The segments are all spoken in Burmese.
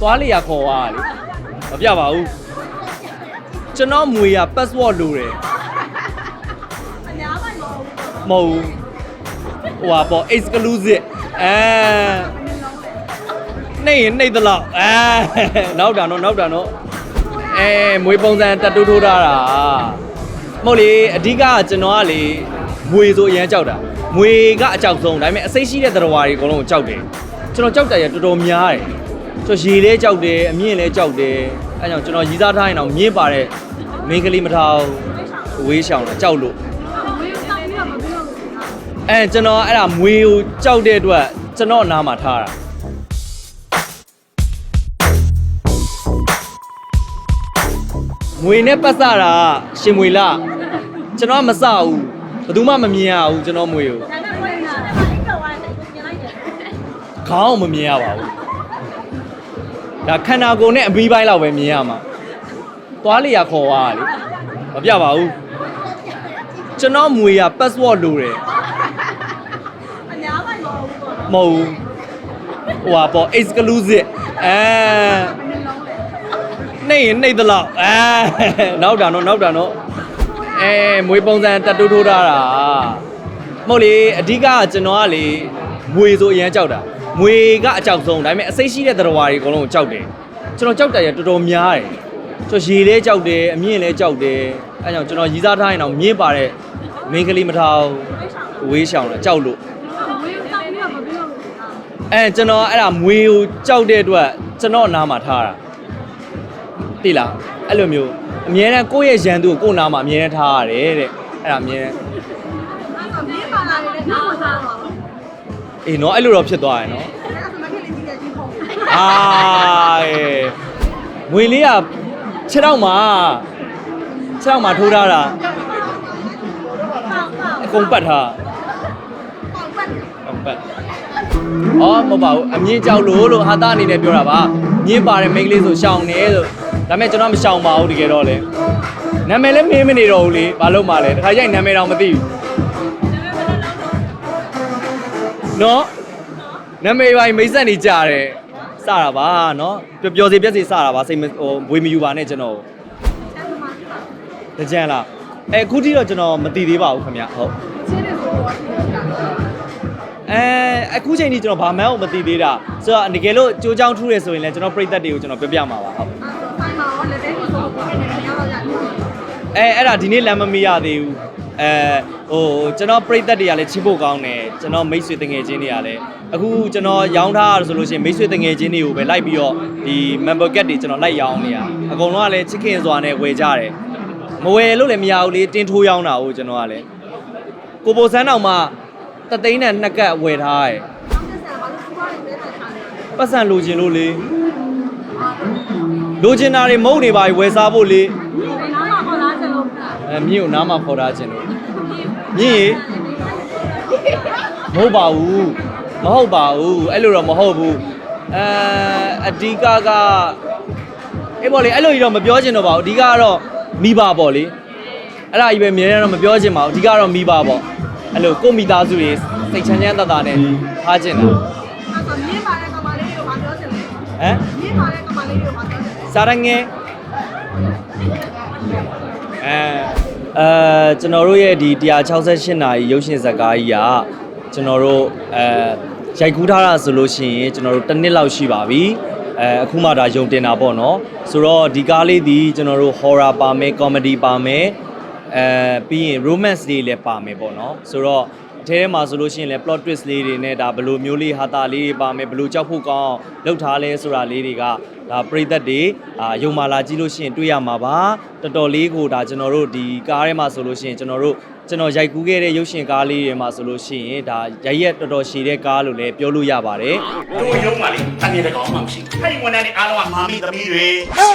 သွားလေရခေါ်သွားတာလေမပြပါဘူးကျွန်တော်မွေရ password လိုတယ်အများပိုင်မဟုတ်ဘူးမဟုတ်ဘူးဟိုဟာပေါ့ exclusive အဲနေရင်နေသလောက်အဲနောက်တာနော်နောက်တာနော်အဲမွေပုံစံတက်တူးထိုးထားတာမဟုတ်လေအဓိကကကျွန်တော်ကလေမွေဆိုအရန်ကြောက်တာမွေကအကြောက်ဆုံးဒါပေမဲ့အစိတ်ရှိတဲ့သတ္တဝါတွေအကုန်လုံးကိုကြောက်တယ်ကျွန်တော်ကြောက်တယ်ရတော်တော်များတယ် ကျွန်တော်ရေလဲကြောက်တယ်အမြင့်လဲကြောက်တယ်အဲကြောင့်ကျွန်တော်ရီးစားထားရင်တော့မြင့်ပါတဲ့မင်းကလေးမထားဘူးဝေးရှောင်တာကြောက်လို့ဝေးဆောင်ပြီးတော့မပြီးတော့ဘူးအဲကျွန်တော်အဲ့ဒါမွေကိုကြောက်တဲ့အတွက်ကျွန်တော်နားမှာထားတာမွေနဲ့ပတ်စတာရှင်မွေလားကျွန်တော်ကမစဘူးဘယ်သူမှမမြင်ရဘူးကျွန်တော်မွေကိုဒါနဲ့ဝေးနေတာအိတ်တော့ဝိုင်းတယ်ပြင်လိုက်တယ်ခေါင်းကိုမမြင်ရပါဘူး ဒါခန္ဓာကိုယ်နဲ့အပြီးပိုင်းလောက်ပဲမြင်ရမှာသွားလေရခေါ်သွားတာလေမပြပါဘူးကျွန်တော်မွေရ password လိုတယ်အများပိုင်မဟုတ်ဘူးပေါ့နော်မဟုတ်ဘူးဟိုဟာပေါ့ exclusive အဲနေရင်နေသလောက်အဲနောက်တာနော်နောက်တာနော်အဲမွေပုံစံတက်တူးထိုးထားတာမဟုတ်လေအဓိကကကျွန်တော်ကလေမွေဆိုအရန်ကြောက်တာ မွေကအကြောက်ဆုံးဒါပေမဲ့အစိတ်ရှိတဲ့သတ္တဝါတွေအကုန်လုံးကိုကြောက်တယ်ကျွန်တော်ကြောက်တယ်ရတော်တော်များတယ်ကျွန်တော်ရေလဲကြောက်တယ်အမြင့်လဲကြောက်တယ်အဲကြောင့်ကျွန်တော်ရီးစားထားရင်တော့မြင့်ပါတဲ့မင်းကလေးမထားဘူးဝေးရှောင်တာကြောက်လို့ဝေးဆောင်ပြီးတော့မပြီးတော့ဘူးအဲကျွန်တော်အဲ့ဒါမွေကိုကြောက်တဲ့အတွက်ကျွန်တော်နားမှာထားတာသိလားအဲ့လိုမျိုးအမြဲတမ်းကိုယ့်ရဲ့ရန်သူကိုကိုယ့်နားမှာအမြဲတမ်းထားရတယ်တဲ့အဲ့ဒါအမြဲတမ်း အေးနော်အဲ့လိုတော့ဖြစ်သွားရယ်နော်အဲ့ဒါမကလေးကြီးတဲ့ကြီးပုံအာအေးမွေလေးကခြေထောက်မှာခြေထောက်မှာထိုးထားတာပေါက်ပေါက်အကုန်ပတ်ထားပေါက်ပတ်အပတ်အော်မဟုတ်ပါဘူးအမြင့်ကြောက်လို့လို့ဟာတာအနေနဲ့ပြောတာပါမြင့်ပါတဲ့မိန်းကလေးဆိုရှောင်နေလို့ဒါပေမဲ့ကျွန်တော်မရှောင်ပါဘူးတကယ်တော့လေနာမည်လည်းမင်းမနေတော့ဘူးလေဘာလို့မှလဲတခါကျရင်နာမည်တော့မသိဘူး နော်နာမည်ပိုင်းမိတ်ဆက်နေကြတယ်စတာပါနော်ပျော်ပျော်စီပြက်စီစတာပါစိတ်မဟိုဝေးမယူပါနဲ့ကျွန်တော်ဆက်သမားချင်းတကြံလားအဲအခုထိတော့ကျွန်တော်မသိသေးပါဘူးခင်ဗျဟုတ်တွေဆိုတော့ဒီကအဲအခုချိန်ကြီးကျွန်တော်ဘာမှန်းကိုမသိသေးတာဆိုတော့တကယ်လို့ကြိုးချောင်းထူးရဆိုရင်လည်းကျွန်တော်ပြိသက်တွေကိုကျွန်တော်ပြောပြမှာပါဟုတ်အဲ့တော့ဖိုင်မှာရောလက်သေးကိုဆိုတော့ဒီနေ့ရောက်ရတယ်အဲအဲ့ဒါဒီနေ့လမ်းမမီရသေးဘူး အဲဟိုကျွန်တော်ပြိသက်တွေကလည်းချစ်ဖို့ကောင်းတယ်ကျွန်တော်မိတ်ဆွေတငယ်ချင်းတွေကလည်းအခုကျွန်တော်ရောင်းထားရဆိုလို့ရှိရင်မိတ်ဆွေတငယ်ချင်းတွေကိုပဲလိုက်ပြီးတော့ဒီ member get တွေကျွန်တော်လိုက်ရောင်းနေရအကုန်လုံးကလည်းချစ်ခင်စွာနဲ့ဝယ်ကြတယ်မဝယ်လို့လည်းမရဘူးလေတင်းထိုးရောင်းတာဟုတ်ကျွန်တော်ကလည်းကိုပိုစန်းတော်မှတသိန်းနဲ့နှစ်ကတ်ဝယ်ထားတယ်နောက်တစ်ဆယ်ဘာလို့စပွားနေလဲထားတယ်ပတ်စံလိုချင်လို့လေလိုချင်တာတွေမဟုတ်နေပါဘူးဝယ်စားဖို့လေဒီနားမှာခေါ်လာချင်လို့အဲမြင့်ကိုနားမှာခေါ်ထားခြင်းလို့ မြင့်ရေမဟုတ်ပါဘူးမဟုတ်ပါဘူးအဲ့လိုတော့မဟုတ်ဘူးအဲအဓိကကအေးပေါ့လေအဲ့လိုကြီးတော့မပြောချင်တော့ပါဘူးအဓိကကတော့မိဘပေါ့လေအဲ့ဒါကြီးပဲအမြဲတမ်းတော့မပြောချင်ပါဘူးအဓိကတော့မိဘပေါ့အဲ့လိုကိုယ့်မိသားစုတွေစိတ်ချမ်းချမ်းသာသာနဲ့ထားချင်တာအဲ့တော့မြင်းပါတဲ့ကမာလေးတွေကိုမပြောချင်ဘူးဟမ်မြင်းပါတဲ့ကမာလေးတွေကိုမပြောချင်ဘူးစားရငယ်အဲ အဲကျွန်တော်တို့ရဲ့ဒီ168နာရီရုပ်ရှင်ဇာတ်ကားကြီးကကျွန်တော်တို့အဲရိုက်ကူးထားတာဆိုလို့ရှိရင်ကျွန်တော်တို့တစ်နှစ်လောက်ရှိပါပြီအဲအခုမှဒါယုံတင်တာပေါ့နော်ဆိုတော့ဒီကားလေးဒီကျွန်တော်တို့ horror ပါမယ် comedy ပါမယ်အဲပြီးရင် romance လေးလည်းပါမယ်ပေါ့နော်ဆိုတော့အ ထဲထဲမှာဆိုလို့ရှိရင်လည်း plot twist လေးတွေနဲ့ဒါဘယ်လိုမျိုးလေးဟာတာလေးတွေပါမယ်ဘယ်လိုကြောက်ဖို့ကောင်းအောင်လုပ်ထားလဲဆိုတာလေးတွေကဒါပရိသတ်တွေအာယုံမာလာကြည့်လို့ရှိရင်တွေ့ရမှာပါတော်တော်လေးကိုဒါကျွန်တော်တို့ဒီကားထဲမှာဆိုလို့ရှိရင်ကျွန်တော်တို့ကျွန်တော်ရိုက်ကူးခဲ့တဲ့ရုပ်ရှင်ကားလေးတွေမှာဆိုလို့ရှိရင်ဒါရိုက်ရက်တော်တော်ရှည်တဲ့ကားလို့လည်းပြောလို့ရပါတယ်တို့ရုံးပါလေတန်ရတဲ့ကောင်မှမရှိဘူးအဲ့ဒီဝန်ထမ်းတွေအားလုံးကမာမီသမီးတွေ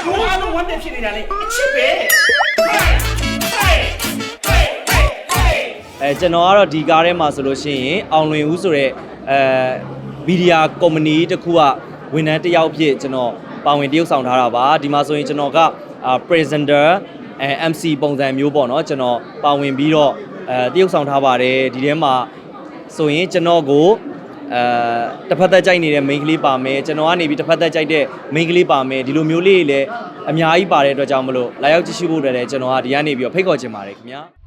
ဟိုအားလုံးဝန်ထမ်းဖြစ်နေတာလေအချစ်ပဲဟေးဟေးဟေးဟေးဟေး အဲကျွန်တော်ကတော့ဒီကားထဲမှာဆိုလို့ရှိရင်အောင်လွင်ဦးဆိုတဲ့အဲမီဒီယာကုမ္ပဏီတစ်ခုကဝန်ထမ်းတစ်ယောက်ဖြစ်ကျွန်တော်ပါဝင်တရုပ်ဆောင်ထားတာပါဒီမှာဆိုရင်ကျွန်တော်ကအာ presenter အဲ MC ပုံစံမျိုးပေါ့နော်ကျွန်တော်ပါဝင်ပြီးတော့အဲတရုပ်ဆောင်ထားပါတယ်ဒီထဲမှာဆိုရင်ကျွန်တော်ကိုအဲအဲတစ်ဖက်သက်ကြိုက်နေတဲ့ main ကလေးပါမယ်ကျွန်တော်ကနေပြီးတစ်ဖက်သက်ကြိုက်တဲ့ main ကလေးပါမယ်ဒီလိုမျိုးလေးတွေလည်းအများကြီးပါတဲ့အတွက်ကြောင့်မလို့လာရောက်ကြည့်ရှုဖို့အတွက်လည်းကျွန်တော်ကဒီကနေပြီးတော့ဖိတ်ခေါ်ချင်ပါတယ်ခင်ဗျာ